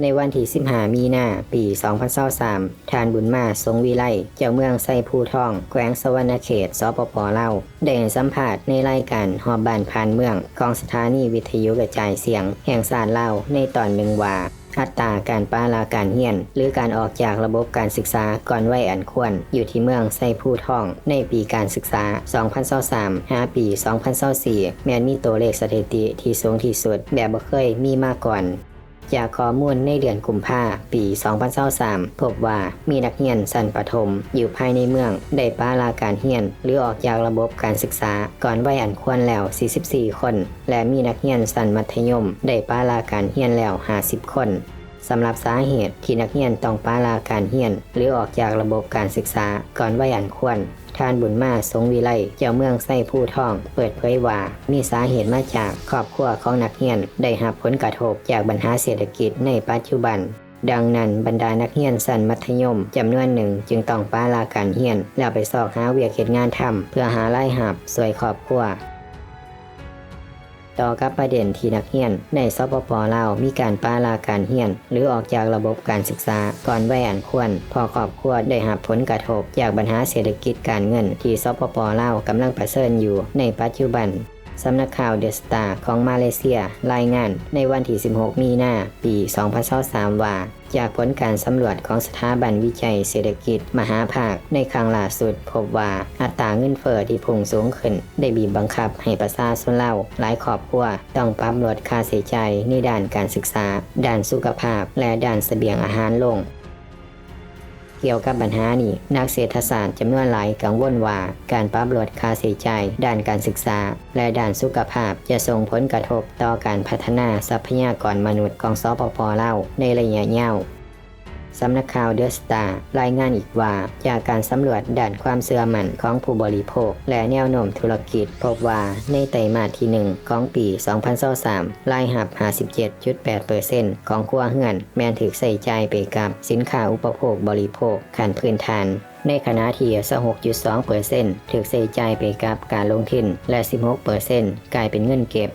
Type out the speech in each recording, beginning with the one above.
ในวันที่15มีนาปี 2023ทานบุญมาทรงวิไลเจ้าเมืองไซภูทอง แขวงสวรรณเขตสปปลาได้สัมภาษณ์ในรายการหอบบ้านผ่านเมืองของสถานีวิทยุกระจายเสียง แห่งสารลาในตอนหนึ่งว่าอัตราการป้าลาการเฮียน หรือการออกจากระบบการศึกษาก่อนวัยอันควร อยู่ที่เมืองไซภูทอง ในปีการศึกษา 2023 5 ปี 2024 แม้นมีตัวเลขสถิติที่สูงที่สุด แบบบ่เคยมีมาก่อน จากข้อมูลในเดือนกุมภาปี 2023พบว่ามีนักเรียนสั้นประถม อยู่ภายในเมือง ได้ป้าลาการเรียน หรือออกจากระบบการศึกษา ก่อนวัยอันควรแล้ว 44 คน และมีนักเรียนสั้นมัธยม ได้ป้าลาการเรียนแล้ว 50 คนสำหรับสาเหตุที่นักเรียนต้องป้าลาการเรียน หรือออกจากระบบการศึกษาก่อนวัยอันควร ท่านบุญมาสงวิไลเจ้าเมืองไส้ผู้ทอง เปิดเผยว่ามีสาเหตุมาจากครอบครัวของนักเรียน ได้รับผลกระทบจากปัญหาเศรษฐกิจในปัจจุบันดังนั้นบรรดานักเรียนสั้นมัธยมจำนวนหนึ่งจึงต้องป้าลาการเรียน แล้วไปสอกหาเวียกเหตุงานทำเพื่อหารายหับสวยครอบครัว ต่อกับประเด็นที่นักเรียน ในสปปลาวมีการป้าลาการเรียน หรือออกจากระบบการศึกษาก่อนวัยอันควรพอครอบครัวได้รับผลกระทบ จากปัญหาเศรษฐกิจการเงิน ที่สปปลาวกำลังประเสริญอยู่ในปัจจุบัน สำนักข่าวเดสตาของมาเลเซียรายงานในวันที่ 16 มีนาปี 2023ว่าจากผลการสำรวจของสถาบันวิจัยเศรษฐกิจมหาภาคในครั้งล่าสุด พบว่าอัตราเงินเฟอ้อที่พุ่งสูงขึ้น ได้บีบบังคับให้ประชาชนเล่าหลายครอบครัวต้องปรับลดค่าใช้จ่ายในด้านการศึกษา ด้านสุขภาพ และด้านเสบียงอาหารลง เกี่ยวกับปัญหานี้นักเศรษฐศาสตร์จำนวนหลายกังวลว่า การปรับลดค่าใช้จ่ายด้านการศึกษา และด้านสุขภาพจะส่งผลกระทบต่อการพัฒนาทรัพยากรมนุษย์ของสปปลาในระยะยาว สำนักข่าวเดอะสตาร์รายงานอีกว่า จากการสำรวจด้านความเสื่อมั่นของผู้บริโภค และแนวโน้มธุรกิจ พบว่าในไตรมาสที่ 1 ของปี 2023รายหับ 57.8%ของครัวเรือนแมนถึกใส่ใจไปกับสินค้าอุปโภคบริโภคขั้นพื้นฐานในขณะที่26.2%ถึกใส่ใจไปกับการลงทุนและ 16%กลายเป็นเงินเก็บ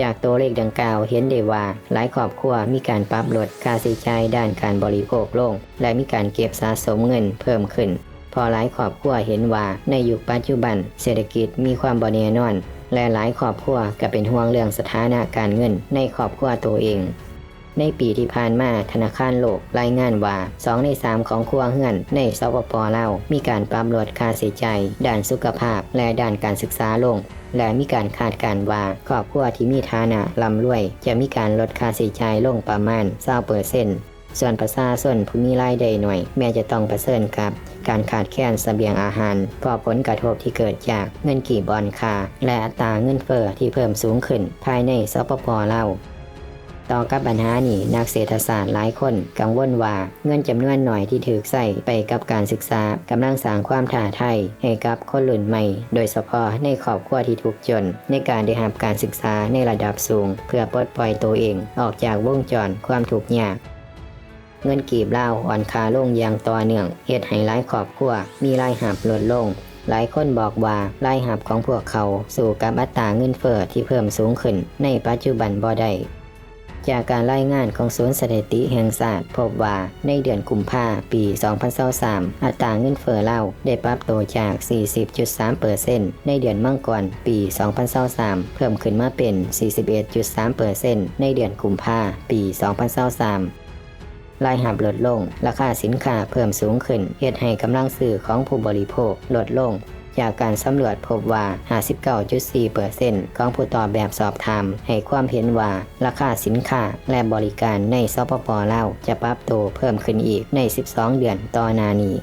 จากตัวเลขดังกล่าวเห็นได้ว่า หลายครอบครัวมีการปรับลดค่าใช้จ่ายด้านการบริโภคลง และมีการเก็บสะสมเงินเพิ่มขึ้น พอหลายครอบครัวเห็นว่าในยุคปัจจุบัน เศรษฐกิจมีความบ่แน่นอน และหลายครอบครัวก็เป็นห่วงเรื่องสถานะการเงินในครอบครัวตัวเองในปีที่ผ่านมาธนาคารโลกรายงานว่า 2 ใน 3 ของครัวเรือนในสปปลาวมีการปรับลดค่าใช้จ่ายด้านสุขภาพและด้านการศึกษาลง และมีการคาดการว่าครอบครัวที่มีฐานะร่ำรวย จะมีการลดค่าใช้จ่ายลงประมาณ20เปอร์เซ็นต์ส่วนประชาชนผู้มีรายได้หน่อย แม้จะต้องประเสริญกับ การขาดแคลนเสบียงอาหารเพราะผลกระทบที่เกิดจากเงินกี่บอลคาและอัตราเงินเฟอ้อที่เพิ่มสูงขึ้นภายในสปปลาว ต่อกับปัญหานี้นักเศรษฐศาสตร์หลายคนกังวลว่าเงินจำนวนหน่อยที่ถือใส่ไปกับการศึกษากำลังสร้างความท้าทายให้กับคนรุ่นใหม่ โดยเฉพาะในครอบครัวที่ทุกข์จน ในการได้รับการศึกษาในระดับสูง เพื่อปลดปล่อยตัวเอง ออกจากวงจรความทุกข์ยากเงินกีบเล่าอ่อนคาลงอย่างต่อเนื่องเหตุให้หลายครอบครัวมีรายหับลดลง หลายคนบอกว่ารายหับของพวกเขาสู่กับอัตราเงินเฟ้อที่เพิ่มสูงขึ้นในปัจจุบันบ่ได้ จากการรายงานของศูนย์สถิติแห่งชาติพบว่าในเดือนกุมภาปี 2023 อัตราเงินเฟ้อเล่าได้ปรับตัวจาก 40.3%ในเดือนมังกรปี 2023 เพิ่มขึ้นมาเป็น 41.3%ในเดือนกุมภาปี 2023รายหับลดลง ราคาสินค้าเพิ่มสูงขึ้นเหตุให้กำลังซื้อของผู้บริโภคลดลง จากการสำรวจพบว่า 59.4%ของผู้ตอบแบบสอบถามให้ความเห็นว่าราคาสินค้าและบริการในสปปลาวจะปรับตัวเพิ่มขึ้นอีกใน 12 เดือนต่อหนานี้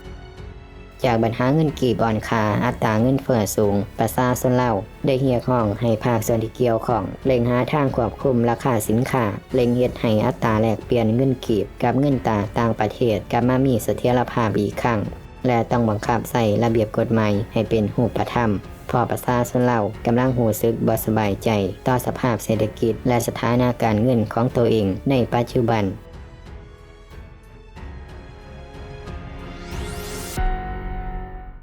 จากปัญหาเงินกีบอ่อนคาอัตราเงินเฟ้อสูง ประชาชนเล่า ได้เรียกร้องให้ภาคส่วนที่เกี่ยวของเร่งหาทางควบคุมราคาสินค้าเร่งเฮ็ดให้อัตราแลกเปลี่ยนเงินกีบกับเงินตราต่างประเทศกลับมามีเสถียรภาพอีกครั้ง และต้องบังคับใส่ระเบียบกฎหมายให้เป็นหูปธรรมพอประชาชนเรากำลังหูซึกบ่สบายใจ ต่อสภาพเศรษฐกิจ และสถานาการเงินของตัวเองในปัจจุบัน